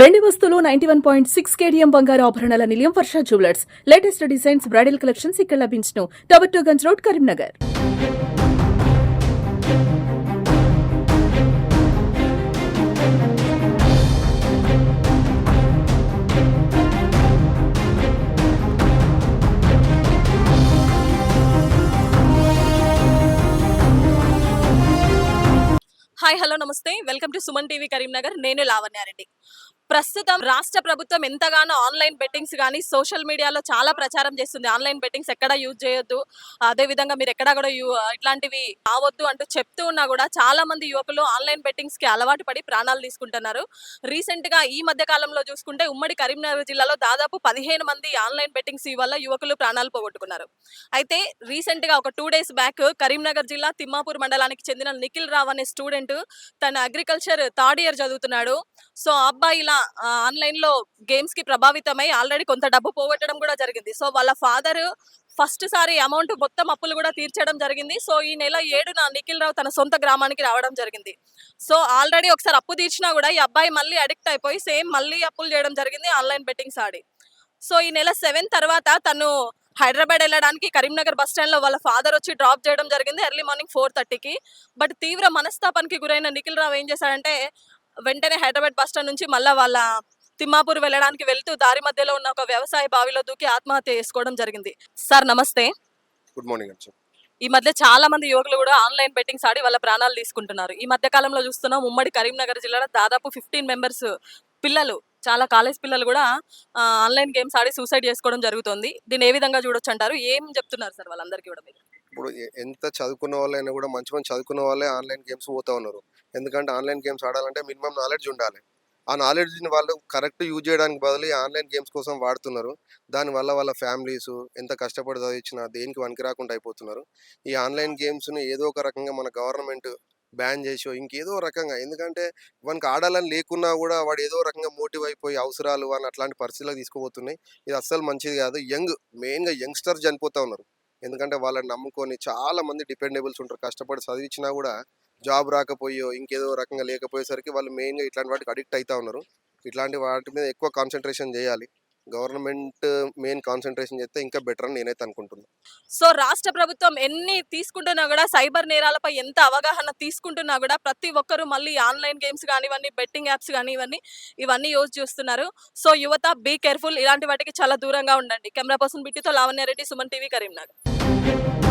వెండి వస్తువులు ninety one point six KDM బంగారు ఆభరణాల నిలయం Varsha jewellers. Latest designs bridal collections ఇక్కడ లభించును. Tower to Ganj road Karimnagar. Hi hello నమస్తే. Welcome to Suman TV Karimnagar. నేను లావణ్యారెడ్డి ప్రస్తుతం రాష్ట్ర ప్రభుత్వం ఎంతగానో ఆన్లైన్ బెట్టింగ్స్ కానీ సోషల్ మీడియాలో చాలా ప్రచారం చేస్తుంది. ఆన్లైన్ బెట్టింగ్స్ ఎక్కడ యూజ్ చేయొద్దు. అదే విధంగా మీరు ఎక్కడ కూడా యూ ఇట్లాంటివి రావద్దు అంటూ చెప్తూ ఉన్నా కూడా చాలా మంది యువకులు ఆన్లైన్ బెట్టింగ్స్కి అలవాటు పడి ప్రాణాలు తీసుకుంటున్నారు. రీసెంట్గా ఈ మధ్య కాలంలో చూసుకుంటే ఉమ్మడి కరీంనగర్ జిల్లాలో దాదాపు పదిహేను మంది ఆన్లైన్ బెట్టింగ్స్ వల్ల యువకులు ప్రాణాలు పోగొట్టుకున్నారు. అయితే రీసెంట్గా ఒక టూ డేస్ బ్యాక్ కరీంనగర్ జిల్లా తిమ్మాపూర్ మండలానికి చెందిన నిఖిల్ రావ్ అనే స్టూడెంట్ తన అగ్రికల్చర్ థర్డ్ ఇయర్ చదువుతున్నాడు. సో ఆ అబ్బాయి ఇలా ఆన్లైన్లో గేమ్స్కి ప్రభావితమై ఆల్రెడీ కొంత డబ్బు పోగొట్టడం కూడా జరిగింది. సో వాళ్ళ ఫాదర్ ఫస్ట్ సారి అమౌంట్ మొత్తం అప్పులు కూడా తీర్చడం జరిగింది. సో ఈ నెల ఏడున నిఖిల్ రావు తన సొంత గ్రామానికి రావడం జరిగింది. సో ఆల్రెడీ ఒకసారి అప్పు తీర్చినా కూడా ఈ అబ్బాయి మళ్ళీ అడిక్ట్ అయిపోయి సేమ్ మళ్ళీ అప్పులు చేయడం జరిగింది ఆన్లైన్ బెట్టింగ్స్ ఆడి సో ఈ నెల సెవెన్ తర్వాత తను హైదరాబాద్ వెళ్ళడానికి కరీంనగర్ బస్ స్టాండ్లో వాళ్ళ ఫాదర్ వచ్చి డ్రాప్ చేయడం జరిగింది ఎర్లీ మార్నింగ్ ఫోర్ థర్టీకి. బట్ తీవ్ర మనస్తాపానికి గురైన నిఖిల్ రావు ఏం చేశాడంటే వెంటనే హైదరాబాద్ బస్ స్టాండ్ నుంచి మళ్ళా వాళ్ళ తిమ్మాపూర్ వెళ్ళడానికి వెళ్తూ దారి మధ్యలో ఉన్న ఒక వ్యవసాయ బావిలో దూకి ఆత్మహత్య చేసుకోవడం జరిగింది. సార్ నమస్తే. గుడ్ మార్నింగ్ ఈ మధ్య చాలా మంది యువకులు కూడా ఆన్లైన్ బెట్టింగ్స్ ఆడి వాళ్ళ ప్రాణాలు తీసుకుంటున్నారు. ఈ మధ్య కాలంలో చూస్తున్నాం ఉమ్మడి కరీంనగర్ జిల్లాలో దాదాపు ఫిఫ్టీన్ మెంబర్స్ పిల్లలు చాలా కాలేజ్ పిల్లలు కూడా ఆన్లైన్ గేమ్స్ ఆడి సూసైడ్ చేసుకోవడం జరుగుతుంది. దీన్ని ఏ విధంగా చూడొచ్చు అంటారు? ఏం చెప్తున్నారు సార్ వాళ్ళందరికీ కూడా మీరు? ఇప్పుడు ఎంత చదువుకున్న వాళ్ళైనా కూడా మంచి మంచి చదువుకున్న వాళ్ళే ఆన్లైన్ గేమ్స్ పోతా ఉన్నారు. ఎందుకంటే ఆన్లైన్ గేమ్స్ ఆడాలంటే మినిమం నాలెడ్జ్ ఉండాలి. ఆ నాలెడ్జ్ని వాళ్ళు కరెక్ట్ యూజ్ చేయడానికి బదులు ఆన్లైన్ గేమ్స్ కోసం వాడుతున్నారు. దానివల్ల వాళ్ళ ఫ్యామిలీస్ ఎంత కష్టపడి చదివించినా దేనికి వనికి రాకుండా అయిపోతున్నారు. ఈ ఆన్లైన్ గేమ్స్ని ఏదో ఒక రకంగా మన గవర్నమెంట్ బ్యాన్ చేసో ఇంకేదో రకంగా ఎందుకంటే వానికి ఆడాలని లేకున్నా కూడా వాడు ఏదో రకంగా మోటివ్ అయిపోయి అవసరాలు అని అట్లాంటి పరిస్థితులకు తీసుకుపోతున్నాయి. ఇది అస్సలు మంచిది కాదు. యంగ్ మెయిన్గా యంగ్స్టర్స్ చనిపోతూ ఉన్నారు. ఎందుకంటే వాళ్ళని నమ్ముకొని చాలా మంది డిపెండబుల్స్ ఉంటారు. కష్టపడి చదివించినా కూడా జాబ్ రాకపోయో ఇంకేదో రకంగా లేకపోయేసరికి వాళ్ళు మెయిన్గా ఇట్లాంటి వాటికి అడిక్ట్ అవుతా ఉన్నారు. ఇట్లాంటి వాటి మీద ఎక్కువ కాన్సన్ట్రేషన్ చేయాలి. గవర్నమెంట్ మెయిన్ కాన్సన్ట్రేషన్ చేస్తే ఇంకా బెటర్ అని నేనైతే అనుకుంటున్నాను సో రాష్ట్ర ప్రభుత్వం ఎన్ని తీసుకుంటున్నా కూడా సైబర్ నేరాలపై ఎంత అవగాహన తీసుకుంటున్నా కూడా ప్రతి ఒక్కరూ మళ్ళీ ఆన్లైన్ గేమ్స్ కానివ్వండి బెట్టింగ్ యాప్స్ కానివ్వండి ఇవన్నీ యూజ్ చేస్తున్నారు. సో యువత బీ కేర్ఫుల్. ఇలాంటి వాటికి చాలా దూరంగా ఉండండి. కెమెరా పర్సన్ బిట్టితో లావణ్యారెడ్డి సుమన్ టీవీ కరీంనగర్.